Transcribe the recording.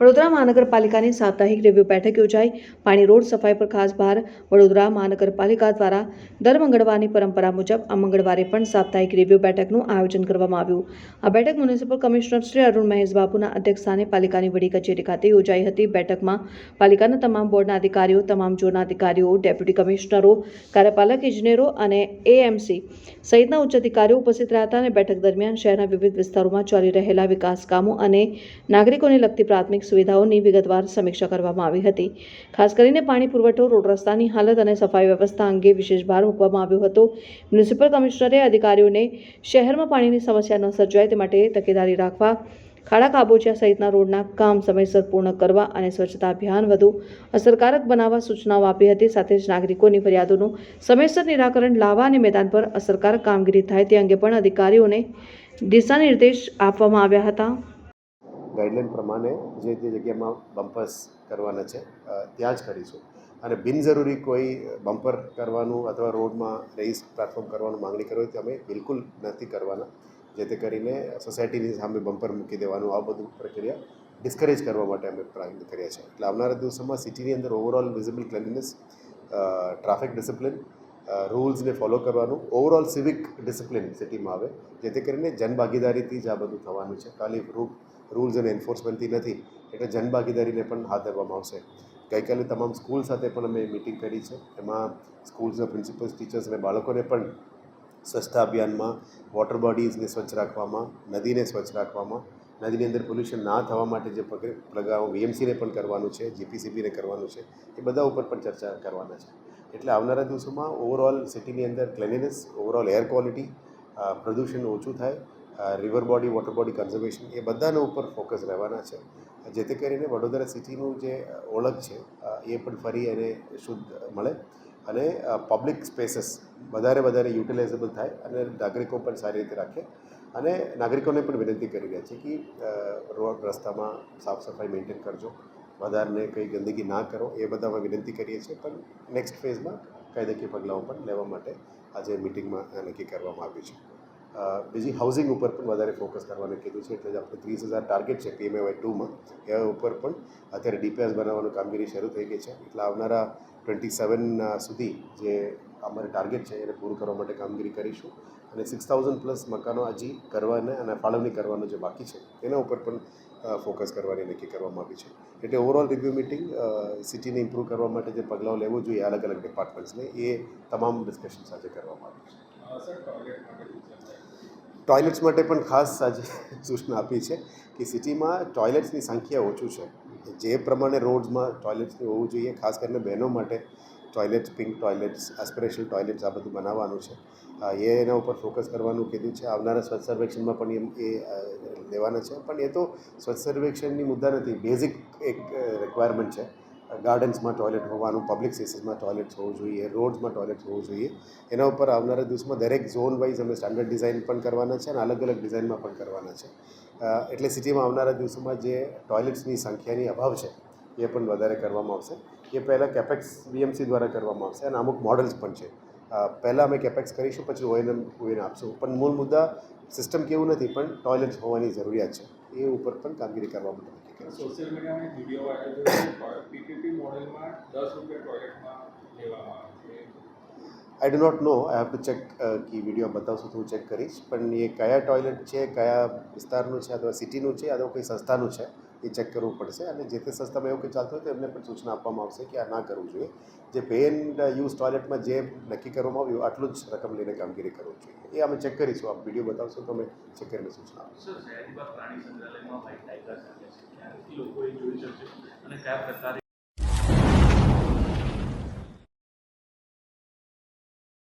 વડોદરા મહાનગરપાલિકાની સાપ્તાહિક રિવ્યુ બેઠક યોજાઈ. પાણી રોડ સફાઈ પર ખાસ ભાર. વડોદરા મહાનગરપાલિકા દ્વારા દર મંગળવારની પરંપરા મુજબ આ મંગળવારે પણ સાપ્તાહિક રિવ્યુ બેઠકનું આયોજન કરવામાં આવ્યું. આ બેઠક મ્યુનિસિપલ કમિશનર શ્રી અરુણ મહેશ બાબુના અધ્યક્ષસ્થાને પાલિકાની વડી કચેરી ખાતે યોજાઈ હતી. બેઠકમાં પાલિકાના તમામ બોર્ડના અધિકારીઓ, તમામ ઝોનના અધિકારીઓ, ડેપ્યુટી કમિશનરો, કાર્યપાલક ઇજનેરો અને એએમસી સહિતના ઉચ્ચ અધિકારીઓ ઉપસ્થિત રહ્યા હતા અને બેઠક દરમિયાન શહેરના વિવિધ વિસ્તારોમાં ચાલી રહેલા વિકાસ કામો અને નાગરિકોને લગતી પ્રાથમિક સુવિધાઓની વિગતવાર સમીક્ષા કરવામાં આવી હતી. ખાસ કરીને પાણી પુરવઠો, રોડ રસ્તાની હાલત અને સફાઈ વ્યવસ્થા અંગે વિશેષ ભાર મૂકવામાં આવ્યો હતો. મ્યુનિસિપલ કમિશનરે અધિકારીઓને શહેરમાં પાણીની સમસ્યા ન સર્જાય તે માટે તકેદારી રાખવા, ખાડા કાબોચિયા સહિતના રોડના કામ સમયસર પૂર્ણ કરવા અને સ્વચ્છતા અભિયાન વધુ અસરકારક બનાવવા સૂચનાઓ આપી હતી. સાથે જ નાગરિકોની ફરિયાદોનું સમયસર નિરાકરણ લાવવા અને મેદાન પર અસરકારક કામગીરી થાય તે અંગે પણ અધિકારીઓને દિશા નિર્દેશ આપવામાં આવ્યા હતા. ગાઈડલાઈન પ્રમાણે જે તે જગ્યામાં બમ્પર્સ કરવાના છે ત્યાં જ કરીશું. અને બિનજરૂરી કોઈ બમ્પર કરવાનું અથવા રોડમાં રેઇસ પ્લેટફોર્મ કરવાનું માંગણી કરવી તો અમે બિલકુલ નથી કરવાના. જેથી કરીને સોસાયટીની સામે બમ્પર મૂકી દેવાનું, આ બધું પ્રક્રિયા ડિસ્કરેજ કરવા માટે અમે પ્રયત્ન કર્યા છે. એટલે આવનારા દિવસોમાં સિટીની અંદર overall visible cleanliness traffic discipline રૂલ્સને follow કરવાનું ઓવરઓલ સિવિક ડિસિપ્લિન સિટીમાં આવે. જેથી કરીને જનભાગીદારીથી જ આ બધું થવાનું છે. ખાલી રૂ રૂલ્સ અને એન્ફોર્સમેન્ટથી નથી, એટલે જનભાગીદારીને પણ હાથ ધરવામાં આવશે. ગઈકાલે તમામ સ્કૂલ સાથે પણ અમે મિટિંગ કરી છે. એમાં સ્કૂલ્સના પ્રિન્સિપલ્સ ટીચર્સ અને બાળકોને પણ સ્વચ્છતા અભિયાનમાં વોટર બોડીઝને સ્વચ્છ રાખવામાં, નદીને સ્વચ્છ રાખવામાં, નદીની અંદર પોલ્યુશન ના થવા માટે જે પગ પગલાઓ વીએમસીને પણ કરવાનું છે જીપીસીબીને કરવાનું છે, એ બધા ઉપર પણ ચર્ચા કરવાના છે. એટલે આવનારા દિવસોમાં ઓવરઓલ સિટીની અંદર ક્લેનિનેસ ઓવરઓલ એર ક્વોલિટી પ્રદૂષણ ઓછું થાય river body water body conservation એ બધાના ઉપર ફોકસ રહેવાના છે. જેથી કરીને વડોદરા સિટીનું જે ઓળખ છે એ પણ ફરી એને શુદ્ધ મળે અને પબ્લિક સ્પેસીસ વધારે વધારે યુટિલાઇઝેબલ થાય અને નાગરિકો પણ સારી રીતે રાખે અને નાગરિકોને પણ વિનંતી કરી રહ્યા છે કે રોડ રસ્તામાં સાફ સફાઈ મેન્ટેન કરજો. વધારને કંઈ ગંદકી ના કરો, એ બધામાં વિનંતી કરીએ છીએ. પણ નેક્સ્ટ ફેઝમાં કાયદાકીય પગલાઓ પણ લેવા માટે આજે મિટિંગમાં નક્કી કરવામાં આવ્યું છે. બીજી હાઉસિંગ ઉપર પણ વધારે ફોકસ કરવાનું કીધું છે. એટલે આપણે ત્રીસ હજાર ટાર્ગેટ છે પીએમએવાય ટુમાં એ ઉપર પણ અત્યારે ડીપીએસ બનાવવાનું કામગીરી શરૂ થઈ ગઈ છે. એટલે આવનારા ટ્વેન્ટી સેવન સુધી જે અમારે ટાર્ગેટ છે એને પૂરું કરવા માટે કામગીરી કરીશું. અને સિક્સ થાઉઝન્ડ પ્લસ મકાનો હજી કરવાને અને ફાળવણી કરવાનું જે બાકી છે, એના ઉપર પણ ફોકસ કરવાની નક્કી કરવામાં આવી છે. એટલે ઓવરઓલ રિવ્યુ મિટિંગ સિટીને ઇમ્પ્રૂવ કરવા માટે જે પગલાઓ લેવું જોઈએ અલગ અલગ ડિપાર્ટમેન્ટ્સને એ તમામ ડિસ્કશન સાથે કરવામાં આવ્યું છે. ટોયલેટ્સ માટે પણ ખાસ આજે સૂચના આપી છે કે સિટીમાં ટોયલેટ્સની સંખ્યા ઓછું છે. જે પ્રમાણે રોડ્સમાં ટોયલેટ્સની હોવું જોઈએ, ખાસ કરીને બહેનો માટે toilets pink toilets aspirational toilets આ બધું બનાવવાનું છે. એ એના ઉપર ફોકસ કરવાનું કીધું છે. આવનારા સ્વચ્છ સર્વેક્ષણમાં પણ એમ, એ લેવાના છે. પણ એ તો સ્વચ્છ સર્વેક્ષણની મુદ્દા નથી. બેઝિક એક રિક્વાયરમેન્ટ છે. ગાર્ડન્સમાં ટોયલેટ હોવાનું, પબ્લિક સ્પેસીસમાં ટોયલેટ હોવું જોઈએ, રોડ્સમાં ટોયલેટ હોવું જોઈએ. એના ઉપર આવનારા દિવસમાં દરેક ઝોન વાઇઝ અમે સ્ટાન્ડર્ડ ડિઝાઇન પણ કરવાના છે અને અલગ અલગ ડિઝાઇનમાં પણ કરવાના છે. એટલે સિટીમાં આવનારા દિવસોમાં જે ટોયલેટ્સની સંખ્યાની અભાવ છે, એ પણ વધારે કરવામાં આવશે. એ પહેલાં કેપેક્સ બીએમસી દ્વારા કરવામાં આવશે અને અમુક મોડલ્સ પણ છે. પહેલાં અમે કેપેક્સ કરીશું, પછી ઓએનએમ ઓએન આપશું. પણ મૂળ મુદ્દા સિસ્ટમ કેવું નથી, પણ ટોયલેટ્સ હોવાની જરૂરિયાત છે. એ ઉપર પણ કામગીરી કરવા માટે નક્કી કરી સોશિયલ મીડિયામાં વીડિયો વાયરલ થયો પીપીપી મોડેલમાં દસ રૂપિયા ટોયલેટમાં લેવામાં આવે છે. I do not know I have to check કે વીડિયો બતાવશો તો હું ચેક કરીશ. પણ એ કયા ટોયલેટ છે કયા વિસ્તારનું છે અથવા સિટીનું છે અથવા કોઈ સંસ્થાનું છે? એ ચેક કરવું પડશે અને જે તે સંસ્થામાં એવું કંઈ ચાલતું હોય તો એમને પણ સૂચના આપવામાં આવશે કે આ ના કરવું જોઈએ. જે પે એન્ડ યુઝ ટોયલેટમાં જે નક્કી કરવામાં આવ્યું, આટલું જ રકમ લઈને કામગીરી કરવું જોઈએ. એ અમે ચેક કરીશું. આપ વીડિયો બતાવશો તો અમે ચેક કરીને સૂચના આપીશું.